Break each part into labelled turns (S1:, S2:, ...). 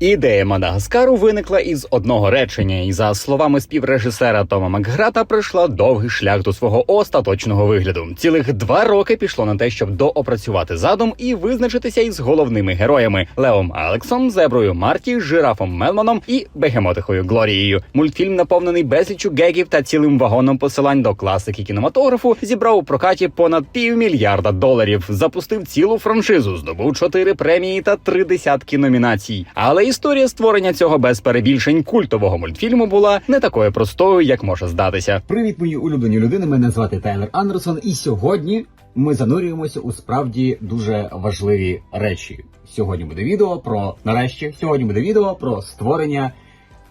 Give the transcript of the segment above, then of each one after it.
S1: Ідея Мадагаскару виникла із одного речення, і за словами співрежисера Тома Макграта, пройшла довгий шлях до свого остаточного вигляду. Цілих два роки пішло на те, щоб доопрацювати задум і визначитися із головними героями Леом Алексом, Зеброю Марті, Жирафом Мелманом і Бегемотихою Глорією. Мультфільм, наповнений безліччю гегів та цілим вагоном посилань до класики кінематографу, зібрав у прокаті понад півмільярда доларів, запустив цілу франшизу, здобув чотири премії та три десятки номінацій. Але історія створення цього без перебільшень культового мультфільму була не такою простою, як може здатися.
S2: Привіт, мої улюблені людини. Мене звати Тайлер Андерсон, і сьогодні ми занурюємося у справді дуже важливі речі. Сьогодні буде відео про нарешті. Сьогодні буде відео про створення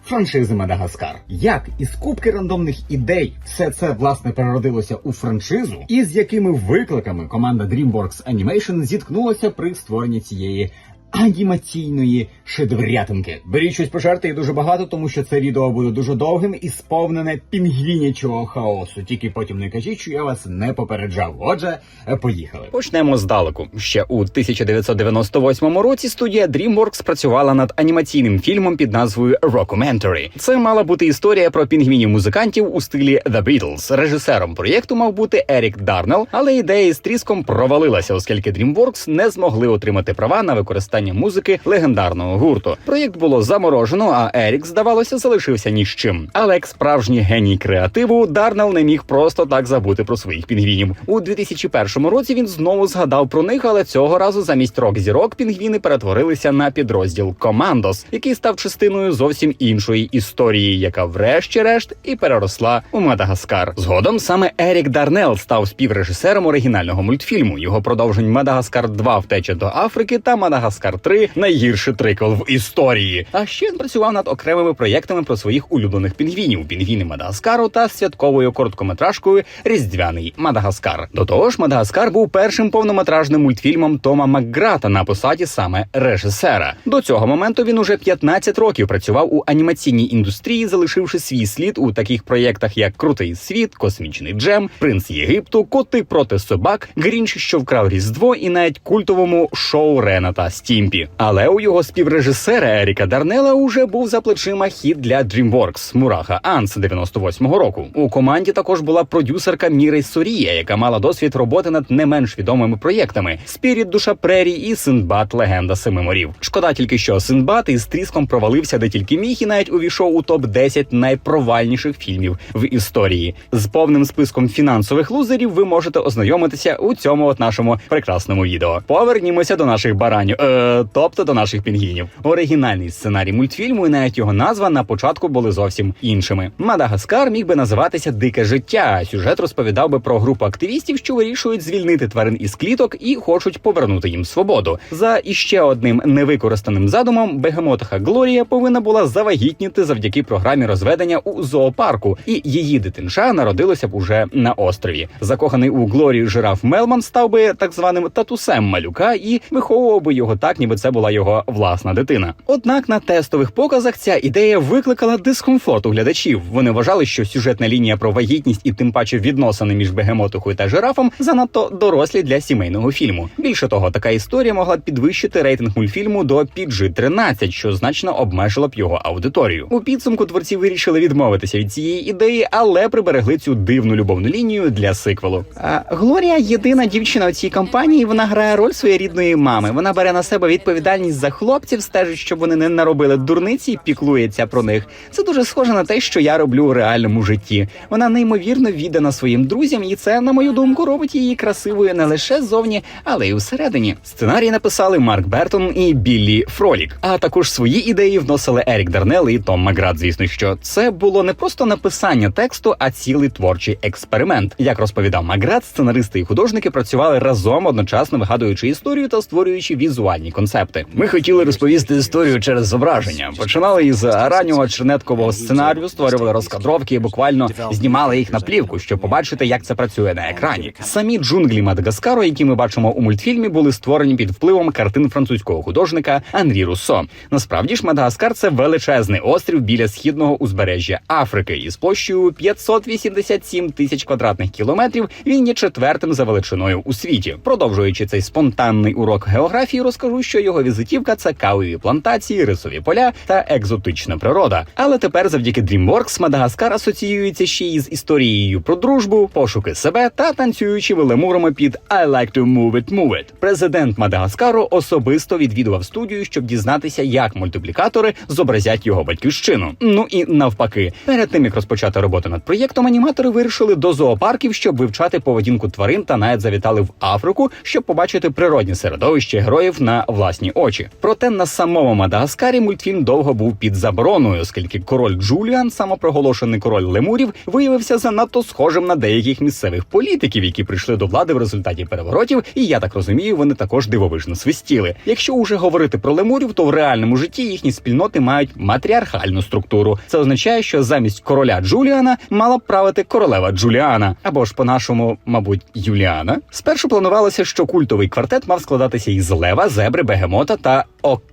S2: франшизи Мадагаскар. Як із кубки рандомних ідей все це власне переродилося у франшизу, і з якими викликами команда DreamWorks Animation зіткнулася при створенні цієї. Анімаційної шедеврятинки. Беріть щось пожерти і дуже багато, тому що це відео буде дуже довгим і сповнене пінгвінячого хаосу. Тільки потім не кажіть, що я вас не попереджав. Отже, поїхали.
S1: Почнемо здалеку. Ще у 1998 році студія DreamWorks працювала над анімаційним фільмом під назвою Rockumentary. Це мала бути історія про пінгвінів-музикантів у стилі The Beatles. Режисером проєкту мав бути Ерік Дарнелл, але ідея з тріском провалилася, оскільки DreamWorks не змогли отримати права на використання музики легендарного гурту. Проєкт було заморожено, а Ерік, здавалося, залишився ні з чим. Але як справжній геній креативу, Дарнелл не міг просто так забути про своїх пінгвінів. У 2001 році він знову згадав про них, але цього разу замість рок зірок пінгвіни перетворилися на підрозділ Командос, який став частиною зовсім іншої історії, яка, врешті-решт, і переросла у Мадагаскар. Згодом саме Ерік Дарнелл став співрежисером оригінального мультфільму. Його продовжень Мадагаскар 2 втеча до Африки та Мадагаскар 3 найгірший трикл в історії. А ще він працював над окремими проєктами про своїх улюблених пінгвінів: пінгвіни Мадагаскару та святковою короткометражкою Різдвяний Мадагаскар. До того ж, Мадагаскар був першим повнометражним мультфільмом Тома Макграта на посаді саме режисера. До цього моменту він уже 15 років працював у анімаційній індустрії, залишивши свій слід у таких проєктах, як Крутий світ, Космічний Джем, Принц Єгипту, Коти проти собак, Грінч, що вкрав Різдво, і навіть культовому шоу Рена та Стімпі. Але у його співрежисера Еріка Дарнела уже був за плечима хід для DreamWorks Мураха Анс 98-го року. У команді також була продюсерка Мірей Сорія, яка мала досвід роботи над не менш відомими проєктами: Спіріт Душа Прерій і Синдбад Легенда Семи морів. Шкода тільки, що Синдбад із тріском провалився де тільки міг, і навіть увійшов у топ 10 найпровальніших фільмів в історії. З повним списком фінансових лузерів ви можете ознайомитися у цьому от нашому прекрасному відео. Повернімося до наших баранів, е, тобто до наших пінгвінів. Оригінальний сценарій мультфільму і навіть його назва на початку були зовсім іншими. Мадагаскар міг би називатися Дике життя. Сюжет розповідав би про групу активістів, що вирішують звільнити тварин із кліток і хочуть повернути їм свободу. За іще одним невикористаним задумом Бегемотиха Глорія повинна була завагітніти завдяки програмі розведення у зоопарку, і її дитинша народилося б уже на острові. Закоханий у Глорію жираф Мелман став би так званим татусем малюка і виховував би його так, ніби це була його власна дитина. Однак на тестових показах ця ідея викликала дискомфорт у глядачів. Вони вважали, що сюжетна лінія про вагітність і тим паче відносини між бегемотихою та жирафом занадто дорослі для сімейного фільму. Більше того, така історія могла б підвищити рейтинг мультфільму до PG-13, що значно обмежило б його аудиторію. У підсумку творці вирішили відмовитися від цієї ідеї, але приберегли цю дивну любовну лінію для сиквелу. А, Глорія єдина дівчина у цій компанії. Вона грає роль своєї рідної мами. Вона бере на себе відповідальність за хлопців, стежить, щоб вони не наробили дурниці, і піклується про них. Це дуже схоже на те, що я роблю у реальному житті. Вона неймовірно віддана своїм друзям, і це, на мою думку, робить її красивою не лише ззовні, але й усередині. Сценарій написали Марк Бертон і Біллі Фролік. А також свої ідеї вносили Ерік Дарнел і Том Маград. Звісно, що це було не просто написання тексту, а цілий творчий експеримент. Як розповідав Маград, сценаристи і художники працювали разом, одночасно вигадуючи історію та створюючи візуальні концепти. Ми хотіли розповісти історію через зображення. Починали із раннього чернеткового сценарію, створювали розкадровки і буквально знімали їх на плівку, щоб побачити, як це працює на екрані. Самі джунглі Мадагаскару, які ми бачимо у мультфільмі, були створені під впливом картин французького художника Анрі Руссо. Насправді ж Мадагаскар це величезний острів біля східного узбережжя Африки із площею 587 тисяч квадратних кілометрів. Він є четвертим за величиною у світі. Продовжуючи цей спонтанний урок географії, розкажу, що його візитівка це кавові плантації, рисові поля та екзотична природа. Але тепер, завдяки DreamWorks, Мадагаскар асоціюється ще й з історією про дружбу, пошуки себе та танцюючими лемурами під I like to move it, move it. Президент Мадагаскару особисто відвідував студію, щоб дізнатися, як мультиплікатори зобразять його батьківщину. Ну і навпаки, перед тим як розпочати роботу над проєктом, аніматори вирішили до зоопарків, щоб вивчати поведінку тварин та навіть завітали в Африку, щоб побачити природні середовище героїв на власні очі. Проте на самому Мадагаскарі мультфільм довго був під забороною, оскільки король Джуліан, самопроголошений король лемурів, виявився занадто схожим на деяких місцевих політиків, які прийшли до влади в результаті переворотів. І я так розумію, вони також дивовижно свистіли. Якщо уже говорити про лемурів, то в реальному житті їхні спільноти мають матріархальну структуру. Це означає, що замість короля Джуліана мала б правити королева Джуліана, або ж по-нашому, мабуть, Юліана. Спершу планувалося, що культовий квартет мав складатися із лева, зебри, бегемота та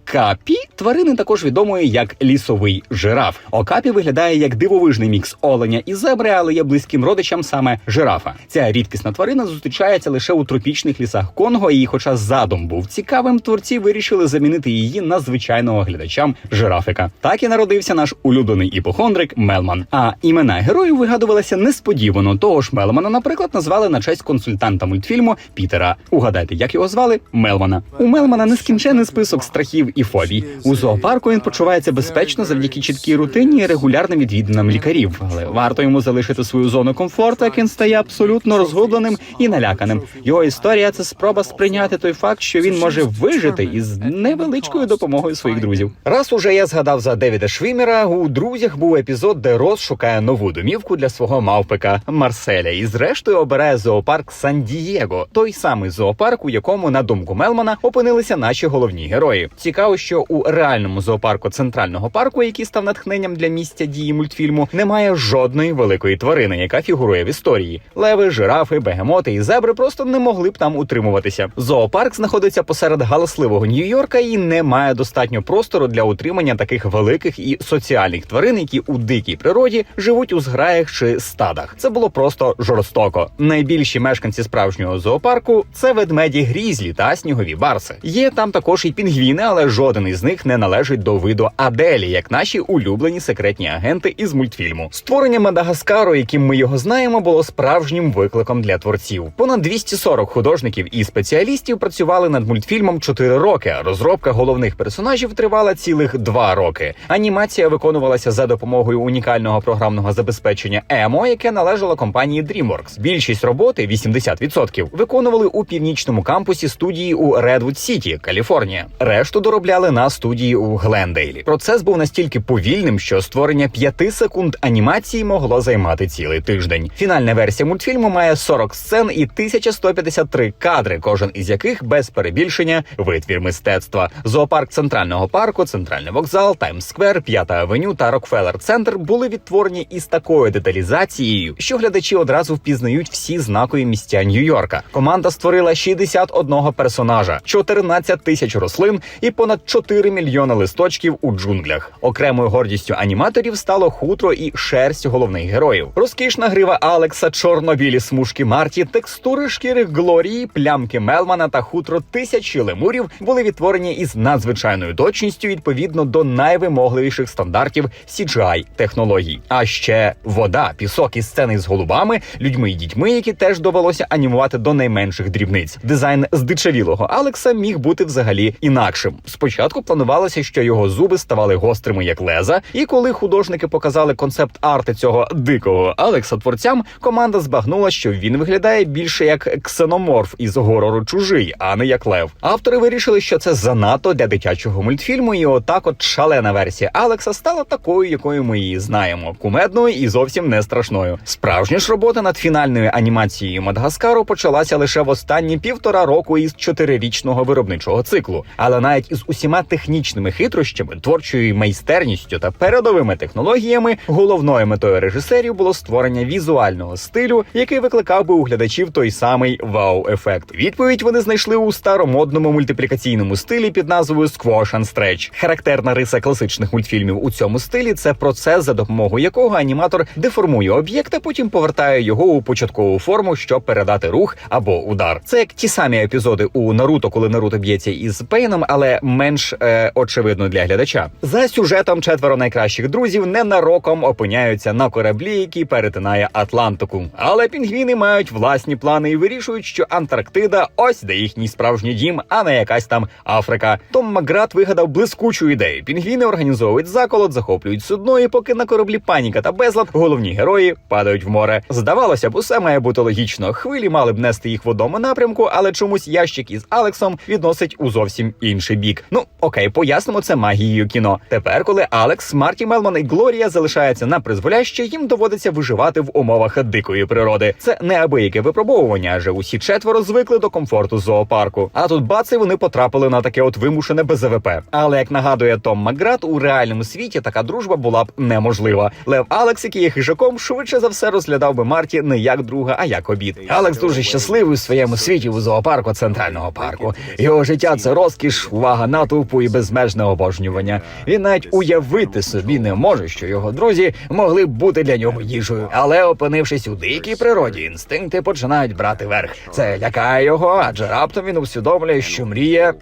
S1: окапі. Тварини також відомої як лісовий жираф. Окапі виглядає як дивовижний мікс оленя і зебри, але є близьким родичам саме жирафа. Ця рідкісна тварина зустрічається лише у тропічних лісах Конго. І, хоча задум був цікавим, творці вирішили замінити її на звичайного глядачам жирафика. Так і народився наш улюблений іпохондрик Мелман. А імена героїв вигадувалися несподівано. Того ж Мелмана, наприклад, назвали на честь консультанта мультфільму Пітера. Угадайте, як його звали? Мелмана. У Мелмана нескінчений список страхів і фобій. У зоопарку він почувається безпечно завдяки чіткій рутині і регулярним відвідинам лікарів. Але варто йому залишити свою зону комфорту, як він стає абсолютно розгубленим і наляканим. Його історія це спроба сприйняти той факт, що він може вижити із невеличкою допомогою своїх друзів. Раз уже я згадав за Девіда Швімера. У друзях був епізод, де Рос шукає нову домівку для свого мавпика Марселя, і зрештою обирає зоопарк Сан-Дієго, той самий зоопарк, у якому, на думку Мелмана, опинилися наші головні герої. Цікаво, що у реальному зоопарку центрального парку, який став натхненням для місця дії мультфільму, немає жодної великої тварини, яка фігурує в історії. Леви, жирафи, бегемоти і зебри просто не могли б там утримуватися. Зоопарк знаходиться посеред галасливого Нью-Йорка і не має достатньо простору для утримання таких великих і соціальних тварин, які у дикій природі живуть у зграях чи стадах. Це було просто жорстоко. Найбільші мешканці справжнього зоопарку це ведмеді грізлі та снігові барси. Є там також і пінгвіни, але жоден із них не належить до виду Аделі, як наші улюблені секретні агенти із мультфільму. Створення Мадагаскару, яким ми його знаємо, було справжнім викликом для творців. Понад 240 художників і спеціалістів працювали над мультфільмом 4 роки. Розробка головних персонажів тривала цілих 2 роки. Анімація виконувалася за допомогою унікального програмного забезпечення EMO, яке належало компанії DreamWorks. Більшість роботи 80% виконували у північному кампусі студії у Редвуд Сіті, Каліфорнія. Решту доробляли на студії у Глендейлі. Процес був настільки повільним, що створення 5 секунд анімації могло займати цілий тиждень. Фінальна версія мультфільму має 40 сцен і 1153 кадри, кожен із яких без перебільшення витвір мистецтва. Зоопарк центрального парку, центральний вокзал, Таймс-сквер, П'ята авеню та Рокфеллер Центр були відтворені із такою деталізацією, що глядачі одразу впізнають всі знакові місця Нью-Йорка. Команда створила 61 персонажа, 14 тисяч рослин і понад 4 мільйони листочків у джунглях. Окремою гордістю аніматорів стало хутро і шерсть головних героїв. Розкішна грива Алекса, чорно-білі смужки Марті, текстури шкіри Глорії, плямки Мелмана та хутро тисячі лемурів були відтворені із надзвичайною точністю відповідно до найвимогливіших стандартів CGI технологій. А ще вода, пісок і сцени з голубами, людьми і дітьми, які теж довелося анімувати до найменших дрібниць. Дизайн здичавілого Алекса міг бути взагалі інакшим. Спочатку планувалося, що його зуби ставали гострими як леза, і коли художники показали концепт арти цього дикого Алекса творцям, команда збагнула, що він виглядає більше як ксеноморф із горору чужий, а не як лев. Автори вирішили, що це занадто для дитячого мультфільму, і отак, от шалена версія Алекса стала такою, якою ми її знаємо, кумедною і зовсім не страшною. Справжня ж робота над фінальною анімацією Мадагаскару почалася лише в останні півтора року із чотирирічного виробничого циклу. Але навіть із усіма технічними хитрощами, творчою майстерністю та передовими технологіями, головною метою режисерів було створення візуального стилю, який викликав би у глядачів той самий вау-ефект. Відповідь вони знайшли у старомодному мультиплікаційному стилі під назвою Squash and Stretch. Характерна риса класичних мультфільмів у цьому стилі це процес, за допомогою якого аніматор деформує об'єкт, а потім повертає його у початкову форму, щоб передати рух або удар. Це як ті самі епізоди у Наруто, коли Наруто б'ється із Пейном, але менш е, очевидно для глядача. За сюжетом четверо найкращих друзів ненароком опиняються на кораблі, який перетинає Атлантику. Але пінгвіни мають власні плани і вирішують, що Антарктида ось де їхній справжній дім, а не якась там Африка. Том Макград вигадав блискучу ідею. Пінгвіни організовують заколот, захоплюють судно, і поки на кораблі паніка та безлад, головні герої падають в море. Здавалося б, усе має бути логічно. Хвилі мали б нести їх в одному напрямку, але чомусь ящик із Алексом відносить у зовсім інший бік. Ну окей, пояснимо це магією кіно. Тепер, коли Алекс, Марті Мелман і Глорія залишаються на призволяще, їм доводиться виживати в умовах дикої природи. Це неабияке випробовування, адже усі четверо звикли до комфорту зоопарку. А тут бац, і вони потрапили на таке от вимушене БЗВП. Але як нагадує Том Макград, у реальному світі така дружба була б неможлива. Лев Алекс, який є хижаком, швидше за все розглядав би Марті не як друга, а як обід. Алекс дуже щасливий у своєму світі у зоопарку центрального парку. Його життя це розкіш, увага натовпу і безмежне обожнювання. Він навіть уявити собі не може, що його друзі могли б бути для нього їжею. Але опинившись у дикій природі, інстинкти починають брати верх. Це лякає його, адже раптом він усвідомлює, що мріє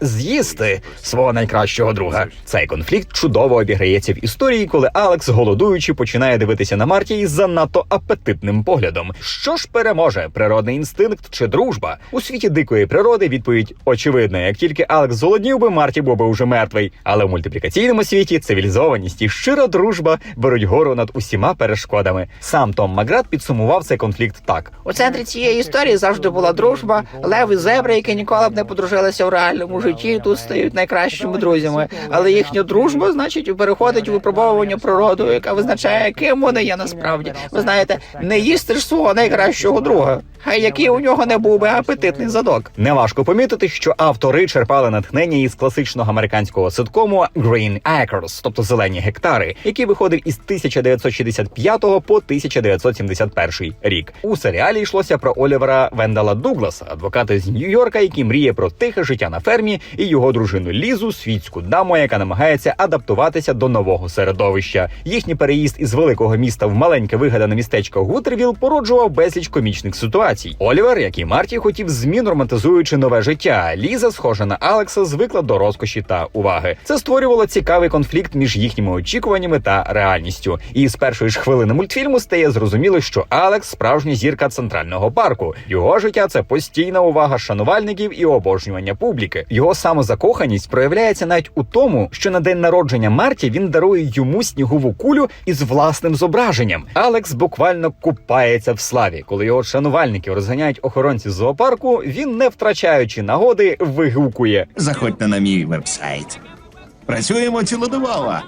S1: з'їсти свого найкращого друга. Цей конфлікт чудово обіграється в історії, коли Алекс, голодуючи, починає дивитися на Марті із занадто апетитним поглядом. Що ж переможе природний інстинкт чи дружба? У світі дикої природи відповідь очевидна. Як тільки Алекс зголоднів би, Марті був би уже мертвий. Але в мультиплікаційному світі цивілізованість і щира дружба беруть гору над усіма перешкодами. Сам Том Маград підсумував цей конфлікт так:
S3: У центрі цієї історії завжди була дружба. Лев і зебра, які ніколи б не подружилися в реальному житті, тут стають найкращими друзями. Але їхня дружба, значить, переходить у випробовування природою, яка визначає, ким вони є насправді. Ви знаєте, не їсти ж свого найкращого друга. Хай який у нього не був би апетитний задок.
S1: Неважко помітити, що автори черпали натхнення із класичного американського ситкому Green Acres, тобто зелені гектари, який виходив із 1965 по 1971 рік. У серіалі йшлося про Олівера Вендала Дугласа, адвоката з Нью-Йорка, який мріє про тихе життя на фермі, і його дружину Лізу, світську даму, яка намагається адаптуватися до нового середовища. Їхній переїзд із великого міста в маленьке вигадане містечко Гутервіл породжував безліч комічних ситуацій. Олівер, як і Марті, хотів змін, романтизуючи нове життя. Ліза, схожа на Алекса, звикла до розкоші та уваги. Це створювало цікавий конфлікт між їхніми очікуваннями та реальністю. І з першої ж хвилини мультфільму стає зрозуміло, що Алекс справжня зірка центрального парку. Його життя це постійна увага шанувальників і обожнювання публіки. Його самозакоханість проявляється навіть у тому, що на день народження Марті він дарує йому снігову кулю із власним зображенням. Алекс буквально купається в славі, коли його шанувальники розганяють охоронці зоопарку. Він, не втрачаючи нагоди, вигукує.
S4: Заходьте на мій вебсайт. Працюємо цілодобово.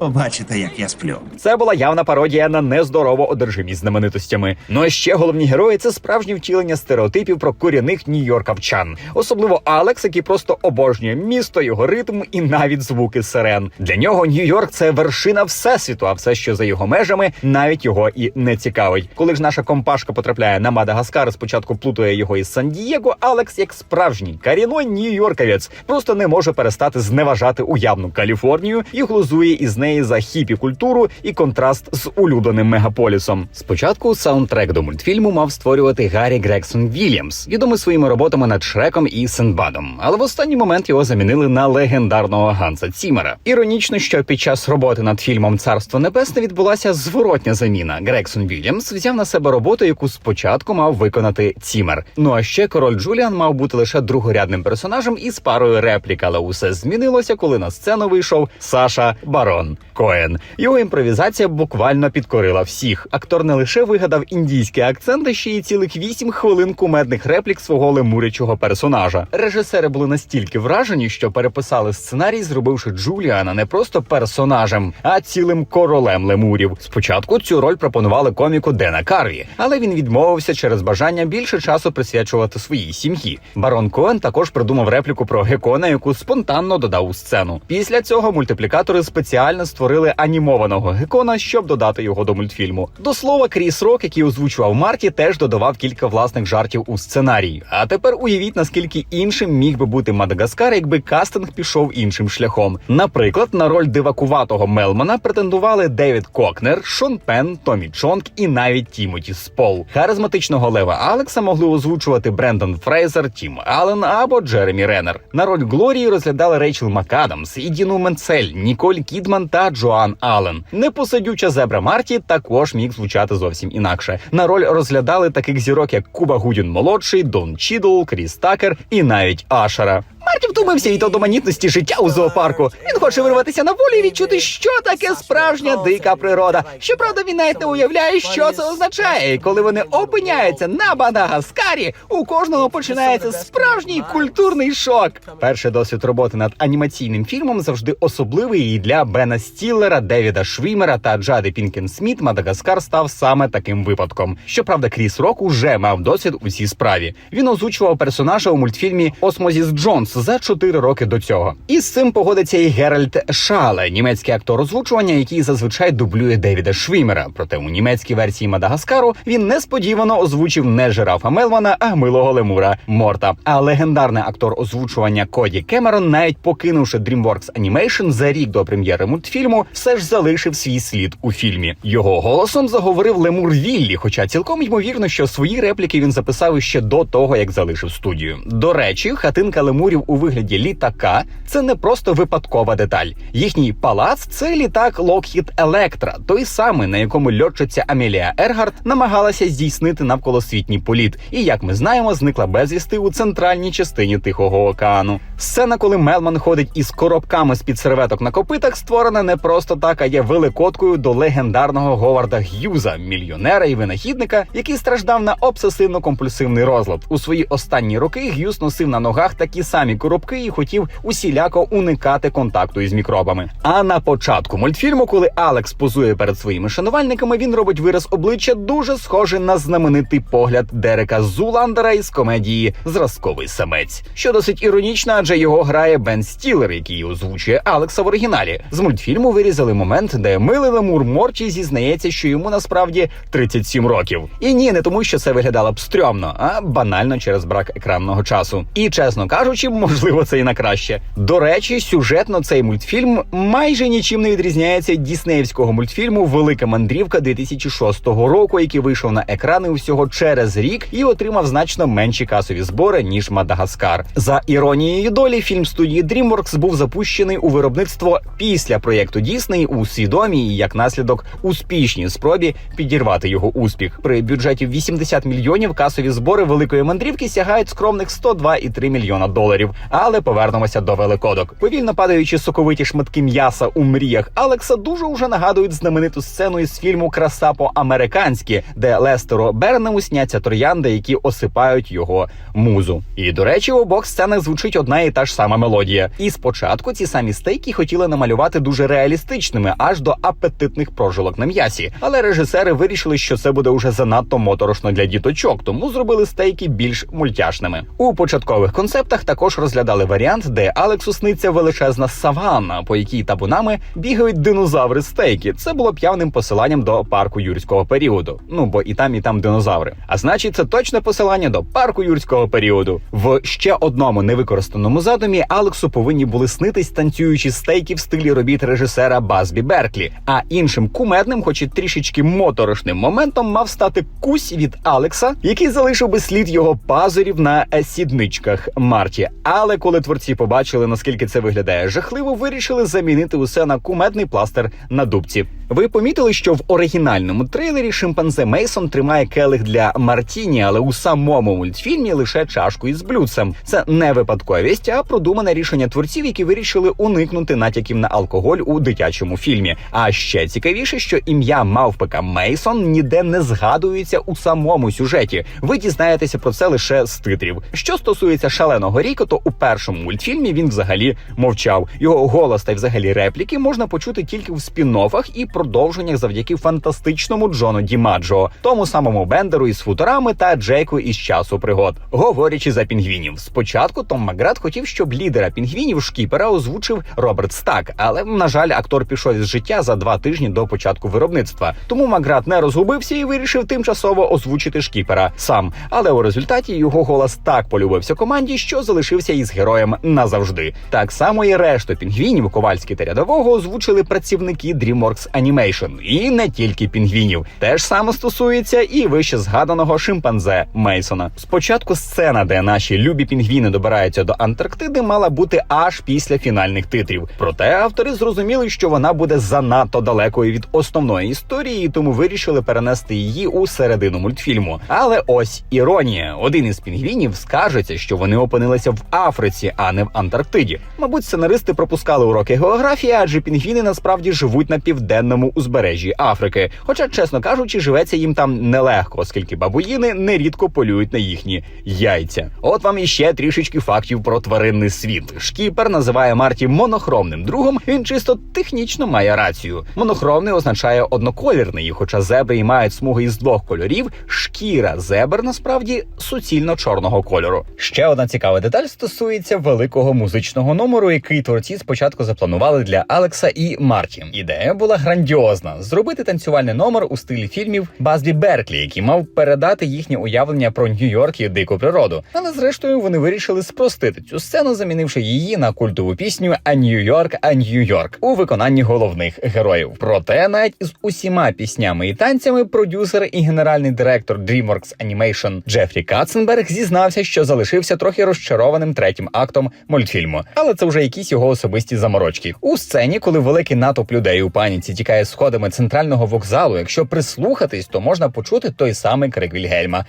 S4: Побачите, як я сплю.
S1: Це була явна пародія на нездорово одержимість знаменитостями. Ну а ще головні герої це справжнє втілення стереотипів про корінних нью-йоркавчан, особливо Алекс, який просто обожнює місто, його ритм і навіть звуки сирен. Для нього Нью-Йорк це вершина всесвіту, а все, що за його межами, навіть його і не цікавить. Коли ж наша компашка потрапляє на Мадагаскар, спочатку плутає його із Сан-Дієго, Алекс, як справжній каріной нью-йоркавець, просто не може перестати зневажати уявну Каліфорнію і глузує із неї за хіпі культуру і контраст з улюбленим мегаполісом. Спочатку саундтрек до мультфільму мав створювати Гаррі Грексон Вільямс, відомий своїми роботами над Шреком і Сенбадом. Але в останній момент його замінили на легендарного Ганса Цімера. Іронічно, що під час роботи над фільмом Царство Небесне відбулася зворотня заміна. Грексон Вільямс взяв на себе роботу, яку спочатку мав виконати Цімер. Ну а ще король Джуліан мав бути лише другорядним персонажем із парою реплік, але усе змінилося, коли на сцену вийшов Саша Барон. Коен. Його імпровізація буквально підкорила всіх. Актор не лише вигадав індійський акцент, а ще й цілих вісім хвилин кумедних реплік свого лемурячого персонажа. Режисери були настільки вражені, що переписали сценарій, зробивши Джуліана не просто персонажем, а цілим королем лемурів. Спочатку цю роль пропонували коміку Дена Карві, але він відмовився через бажання більше часу присвячувати своїй сім'ї. Барон Коен також придумав репліку про гекона, яку спонтанно додав у сцену. Після цього мультиплікатори спеціально створили анімованого гекона, щоб додати його до мультфільму. До слова, Кріс Рок, який озвучував Марті, теж додавав кілька власних жартів у сценарій. А тепер уявіть, наскільки іншим міг би бути Мадагаскар, якби кастинг пішов іншим шляхом. Наприклад, на роль дивакуватого Мелмана претендували Девід Кокнер, Шон Пен, Томі Чонг і навіть Тімоті Спол. Харизматичного Лева Алекса могли озвучувати Брендан Фрейзер, Тім Аллен або Джеремі Реннер. На роль Глорії розглядали Рейчел МакАдамс, Ідіну Менцель, Ніколь Кідман та Джоан Аллен. Непосадюча зебра Марті також міг звучати зовсім інакше. На роль розглядали таких зірок, як Куба Гудін молодший, Дон Чідл, Кріс Такер і навіть Ашера. Марті втомився від одоманітності життя у зоопарку. Він хоче вирватися на волю і відчути, що таке справжня дика природа. Щоправда, він навіть не уявляє, що це означає. І коли вони опиняються на Мадагаскарі, у кожного починається справжній культурний шок. Перший досвід роботи над анімаційним фільмом завжди особливий і для Бена Стіллера, Девіда Швімера та Джади Пінкен Сміт Мадагаскар став саме таким випадком. Щоправда, Кріс Рок уже мав досвід у цій справі. Він озвучував персонажа у мультфільмі Осмозіс Джонс за 4 роки до цього. І з цим погодиться і Геральт Шале, німецький актор озвучування, який зазвичай дублює Девіда Швімера. Проте у німецькій версії Мадагаскару він несподівано озвучив не жирафа Мелмана, а милого лемура Морта. А легендарний актор озвучування Коді Кемерон, навіть покинувши DreamWorks Animation за рік до прем'єри мультфільму, все ж залишив свій слід у фільмі. Його голосом заговорив лемур Віллі, хоча цілком ймовірно, що свої репліки він записав ще до того, як залишив студію. До речі, хатинка лемурів у вигляді літака це не просто випадкова деталь. Їхній палац це літак Lockheed Electra, той самий, на якому льотчиця Амелія Ергард намагалася здійснити навколосвітній політ, і як ми знаємо, зникла безвісти у центральній частині Тихого океану. Сцена, коли Мелман ходить із коробками з під серветок на копитах, створена не просто так, а є великоткою до легендарного Говарда Г'юза, мільйонера і винахідника, який страждав на обсесивно-компульсивний розлад. У свої останні роки Г'юз носив на ногах такі самі коробки і хотів усіляко уникати контакту із мікробами. А на початку мультфільму, коли Алекс позує перед своїми шанувальниками, він робить вираз обличчя дуже схожий на знаменитий погляд Дерека Зуландера із комедії Зразковий самець, що досить іронічно, адже його грає Бен Стілер, який озвучує Алекса в оригіналі. З мультфільму вирізали момент, де милий лемур Морчі зізнається, що йому насправді 37 років. І ні, не тому, що це виглядало б стрьомно, а банально через брак екранного часу. І чесно кажучи, можливо, це і на краще. До речі, сюжетно цей мультфільм майже нічим не відрізняється від діснеївського мультфільму Велика мандрівка 2006 року, який вийшов на екрани усього через рік і отримав значно менші касові збори ніж Мадагаскар. За іронією долі, фільм студії DreamWorks був запущений у виробництво після проєкту Дісней у свідомій і як наслідок успішній спробі підірвати його успіх. При бюджеті в 80 мільйонів касові збори великої мандрівки сягають скромних 102,3 мільйона доларів. Але повернемося до великодок. Повільно падаючи соковиті шматки м'яса у мріях Алекса дуже уже нагадують знамениту сцену із фільму Краса по-американськи, де Лестеру Бернему сняться троянди, які осипають його музу. І до речі, в обох сценах звучить одна і та ж сама мелодія. І спочатку ці самі стейки хотіли намалювати дуже реалістичними, аж до апетитних прожилок на м'ясі. Але режисери вирішили, що це буде уже занадто моторошно для діточок, тому зробили стейки більш мультяшними. У початкових концептах також розглядали варіант, де Алексу сниться величезна саванна, по якій табунами бігають динозаври стейки. Це було б явним посиланням до парку юрського періоду. Ну бо і там, і там динозаври. А значить, це точне посилання до парку юрського періоду. В ще одному невикористаному задумі Алексу повинні були снитись танцюючі стейки в стилі робіт режисера Базбі Берклі. А іншим кумедним, хоч і трішечки моторошним моментом, мав стати кусь від Алекса, який залишив би слід його пазурів на сідничках Марті. Але коли творці побачили, наскільки це виглядає жахливо, вирішили замінити усе на кумедний пластир на дубці. Ви помітили, що в оригінальному трейлері шимпанзе Мейсон тримає келих для Мартіні, але у самому мультфільмі лише чашку із блюдцем. Це не випадковість, а продумане рішення творців, які вирішили уникнути натяків на алкоголь у дитячому фільмі. А ще цікавіше, що ім'я мавпика Мейсон ніде не згадується у самому сюжеті. Ви дізнаєтеся про це лише з титрів. Що стосується шаленого ріку, то у першому мультфільмі він взагалі мовчав. Його голос та й взагалі репліки можна почути тільки в спін-оффах і продовженнях завдяки фантастичному Джону Дімаджо, тому самому Бендеру із футурами та Джейку із часу пригод. Говорячи за пінгвінів, спочатку Том Макград хотів, щоб лідера пінгвінів шкіпера озвучив Роберт Стак, але на жаль, актор пішов із життя за два тижні до початку виробництва. Тому Макград не розгубився і вирішив тимчасово озвучити шкіпера сам. Але у результаті його голос так полюбився команді, що залишився із героєм назавжди. Так само і решту пінгвінів Ковальський та рядового озвучили працівники DreamWorks Animation. і не тільки пінгвінів. Те ж саме стосується і вище згаданого шимпанзе Мейсона. Спочатку сцена, де наші любі пінгвіни добираються до Антарктиди, мала бути аж після фінальних титрів. Проте автори зрозуміли, що вона буде занадто далекою від основної історії, тому вирішили перенести її у середину мультфільму. Але ось іронія: один із пінгвінів скажеться, що вони опинилися в Африці, а не в Антарктиді. Мабуть, сценаристи пропускали уроки географії, адже пінгвіни насправді живуть на південному узбережжі Африки. Хоча, чесно кажучи, живеться їм там нелегко, оскільки бабуїни нерідко полюють на їхні яйця. От вам іще трішечки фактів про тваринний світ. Шкіпер називає Марті монохромним другом. Він чисто технічно має рацію. Монохромний означає одноколірний, хоча зебри і мають смуги із двох кольорів, шкіра зебр насправді суцільно чорного кольору. Ще одна цікава деталь стосується великого музичного номеру, який творці спочатку запланували для Алекса і Марті. Ідея була грандіозна: зробити танцювальний номер у стилі фільмів Базлі Берклі, який мав передати їхнє уявлення про Нью-Йорк і дику природу. Але зрештою вони вирішили спростити цю сцену, замінивши її на культову пісню «А Нью-Йорк, а Нью-Йорк» у виконанні головних героїв. Проте навіть з усіма піснями і танцями продюсер і генеральний директор DreamWorks Animation Джефрі Катценберг зізнався, що залишився трохи розчарованим третім актом мультфільму. Але це вже якісь його особисті заморочки. У сцені, коли великий натовп людей у паніці тікає сходами центрального вокзалу, якщо прислухатись, то можна почути той самий крик Вільгельма.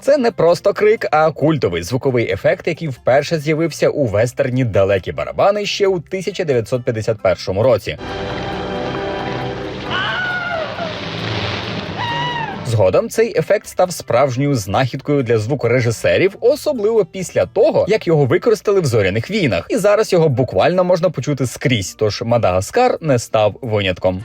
S1: Це не просто крик, а культовий звуковий ефект, який вперше з'явився у вестерні далекі барабани ще у 1951 році. Згодом цей ефект став справжньою знахідкою для звукорежисерів, особливо після того, як його використали в зоряних війнах. І зараз його буквально можна почути скрізь. Тож Мадагаскар не став винятком.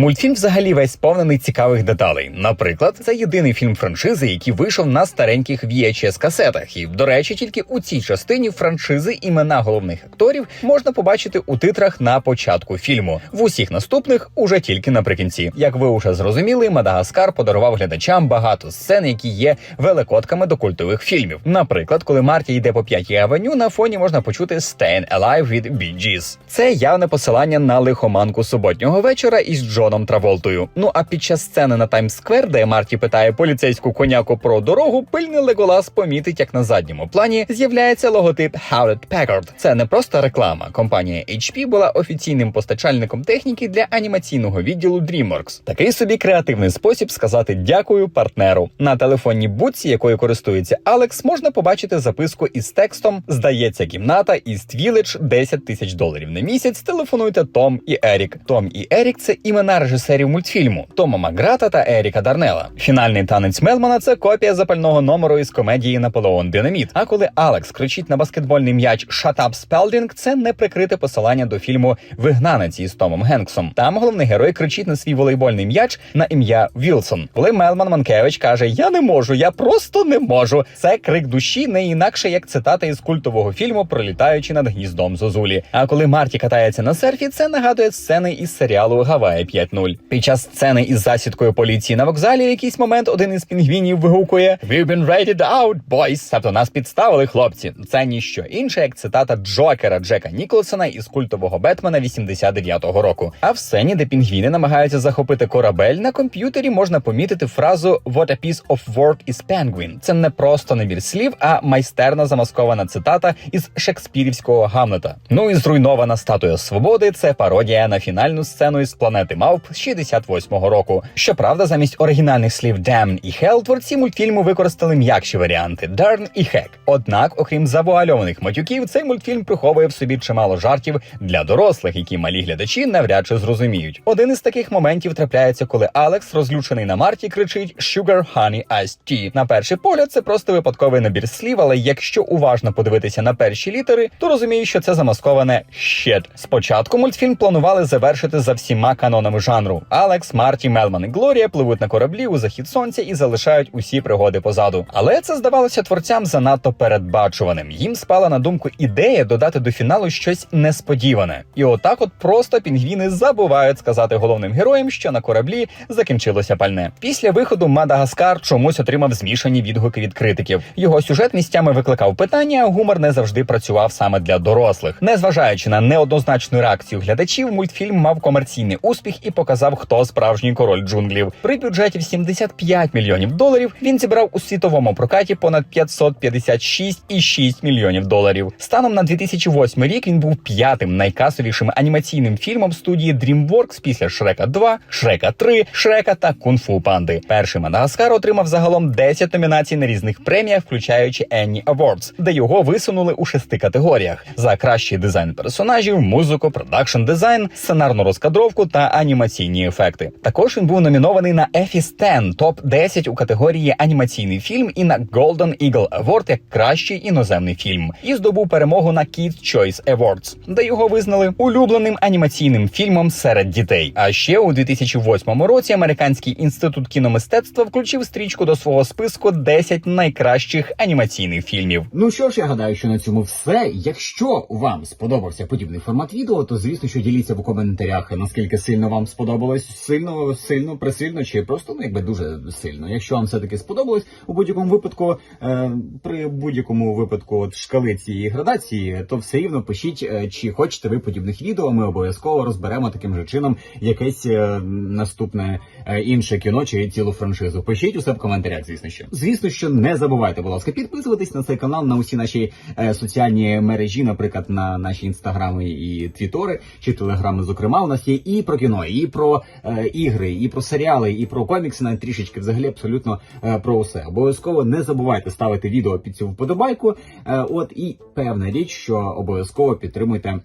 S1: Мультфільм взагалі весь сповнений цікавих деталей. Наприклад, це єдиний фільм франшизи, який вийшов на стареньких VHS касетах. І, до речі, тільки у цій частині франшизи імена головних акторів можна побачити у титрах на початку фільму. В усіх наступних уже тільки наприкінці. Як ви уже зрозуміли, Мадагаскар подарував глядачам багато сцен, які є великодками до культових фільмів. Наприклад, коли Марті йде по п'ятій авеню, на фоні можна почути «Stayin' Alive» від Bee Gees. Це явне посилання на лихоманку суботнього вечора із Джоном Траволтою. Ну а під час сцени на Таймс-сквер, де Марті питає поліцейську коняку про дорогу, пильний Леголас помітить, як на задньому плані з'являється логотип Hewlett Packard. Це не просто реклама. Компанія HP була офіційним постачальником техніки для анімаційного відділу DreamWorks. Такий собі креативний спосіб сказати дякую партнеру. На телефонній будці, якою користується Алекс, можна побачити записку із текстом Здається, кімната East Village 10 тисяч доларів на місяць. Телефонуйте Том і Ерік. Том і Ерік це імена режисерів мультфільму Тома Макграта та Еріка Дарнела. Фінальний танець Мелмана це копія запального номеру із комедії Наполеон Динаміт. А коли Алекс кричить на баскетбольний м'яч «Shut up, Spalding», це не прикрите посилання до фільму Вигнанець із Томом Генксом. Там головний герой кричить на свій волейбольний м'яч на ім'я Вілсон. Коли Мелман Манкевич каже: Я не можу, я просто не можу. Це крик душі не інакше як цитата із культового фільму Пролітаючи над гніздом Зозулі. А коли Марті катається на серфі, це нагадує сцени із серіалу Гаваї 5.0. Під час сцени із засідкою поліції на вокзалі, в якийсь момент один із пінгвінів вигукує «We've been raided out, boys!» Тобто нас підставили, хлопці. Це ніщо інше, як цитата Джокера Джека Ніколсона із культового Бетмена 89-го року. А в сцені, де пінгвіни намагаються захопити корабель, на комп'ютері можна помітити фразу «What a piece of work is penguin». Це не просто набір слів, а майстерно замаскована цитата із шекспірівського Гамлета. Ну і зруйнована статуя свободи це пародія на фінальну сцену із планети Мав. Laup з 68-го року. Щоправда, замість оригінальних слів damn і hell творці мультфільму використали м'якші варіанти darn і heck. Однак, окрім завуальованих матюків, цей мультфільм приховує в собі чимало жартів для дорослих, які малі глядачі навряд чи зрозуміють. Один із таких моментів трапляється, коли Алекс, розлючений на Марті, кричить Sugar Honey Iced Tea. На перший погляд, це просто випадковий набір слів, але якщо уважно подивитися на перші літери, то розумієш, що це замасковане shit. Спочатку мультфільм планували завершити за всіма канонами жанру. Алекс, Марті, Мелман і Глорія пливуть на кораблі у захід сонця і залишають усі пригоди позаду. Але це здавалося творцям занадто передбачуваним. Їм спала на думку ідея додати до фіналу щось несподіване. І отак, от просто пінгвіни забувають сказати головним героям, що на кораблі закінчилося пальне. Після виходу Мадагаскар чомусь отримав змішані відгуки від критиків. Його сюжет місцями викликав питання, а гумор не завжди працював саме для дорослих. Незважаючи на неоднозначну реакцію глядачів, мультфільм мав комерційний успіх і показав, хто справжній король джунглів. При бюджеті в 75 мільйонів доларів він зібрав у світовому прокаті понад 556,6 мільйонів доларів. Станом на 2008 рік він був п'ятим найкасовішим анімаційним фільмом студії DreamWorks після Шрека 2, Шрека 3, Шрека та Кунг-Фу Панди. Перший Мадагаскар отримав загалом 10 номінацій на різних преміях, включаючи Annie Awards, де його висунули у шести категоріях: за кращий дизайн персонажів, музику, продакшн дизайн, сценарну розкадровку та анімаційні ефекти. Також він був номінований на Effie's 10 топ 10 у категорії анімаційний фільм і на Golden Eagle Award як кращий іноземний фільм, і здобув перемогу на Kids Choice Awards, де його визнали улюбленим анімаційним фільмом серед дітей. А ще у 2008 році американський інститут кіномистецтва включив стрічку до свого списку 10 найкращих анімаційних фільмів.
S2: Ну що ж, я гадаю, що на цьому все. Якщо вам сподобався подібний формат відео, то звісно, що діліться в коментарях, наскільки сильно вам сподобалось, сильно, сильно, присильно, чи просто ну якби дуже сильно. Якщо вам все таки сподобалось, у будь-якому випадку, е, при будь-якому випадку от шкали цієї градації, то все рівно пишіть, е, чи хочете ви подібних відео. Ми обов'язково розберемо таким же чином якесь е, наступне е, інше кіно чи цілу франшизу. Пишіть усе в коментарях, звісно що. Звісно, що не забувайте, будь ласка, підписуватись на цей канал, на усі наші е, соціальні мережі, наприклад, на наші інстаграми і твітори, чи телеграми, зокрема, у нас є і про кіно, і про е, ігри, і про серіали, і про комікси, навіть трішечки взагалі абсолютно е, про усе. Обов'язково не забувайте ставити відео під цю вподобайку. Е, от і певна річ, що обов'язково підтримуйте е,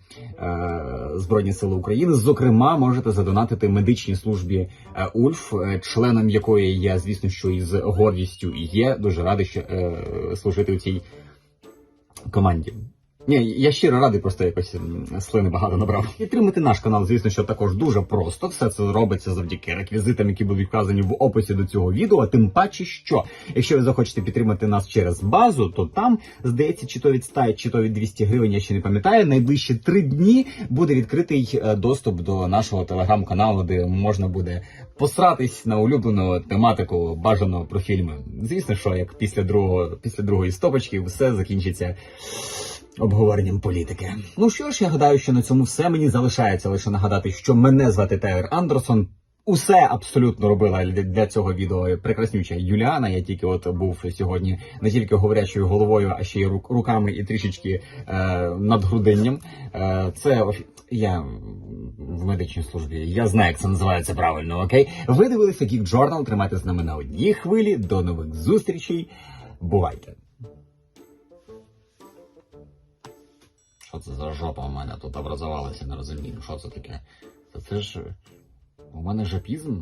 S2: Збройні Сили України. Зокрема, можете задонатити медичній службі е, Ульф, е, членом якої я, звісно, що із гордістю є. Дуже радий, що е, служити у цій команді. Ні, я щиро радий, просто якось слини багато набрав. Підтримати наш канал, звісно, що також дуже просто. Все це робиться завдяки реквізитам, які будуть вказані в описі до цього відео. Тим паче, що якщо ви захочете підтримати нас через базу, то там здається, чи то від 100, чи то від 200 гривень, я ще не пам'ятаю. Найближчі три дні буде відкритий е, доступ до нашого телеграм-каналу, де можна буде посратись на улюблену тематику бажано про фільми. Звісно, що як після другого, після другої стопочки все закінчиться обговоренням політики. Ну що ж, я гадаю, що на цьому все мені залишається лише нагадати, що мене звати Тайлер Андерсон. Усе абсолютно робила для- цього відео прекраснюча Юліана. Я тільки от був сьогодні не тільки говорячою головою, а ще й рук- руками і трішечки е, надгрудинням. Е, це я в медичній службі. Я знаю, як це називається правильно. Окей, ви дивилися Geek Journal, Тримайте з нами на одній хвилі. До нових зустрічей. Бувайте. Що це за жопа у мене тут образувалася, не розумію. Що це таке? Це, це ж у мене жопізм?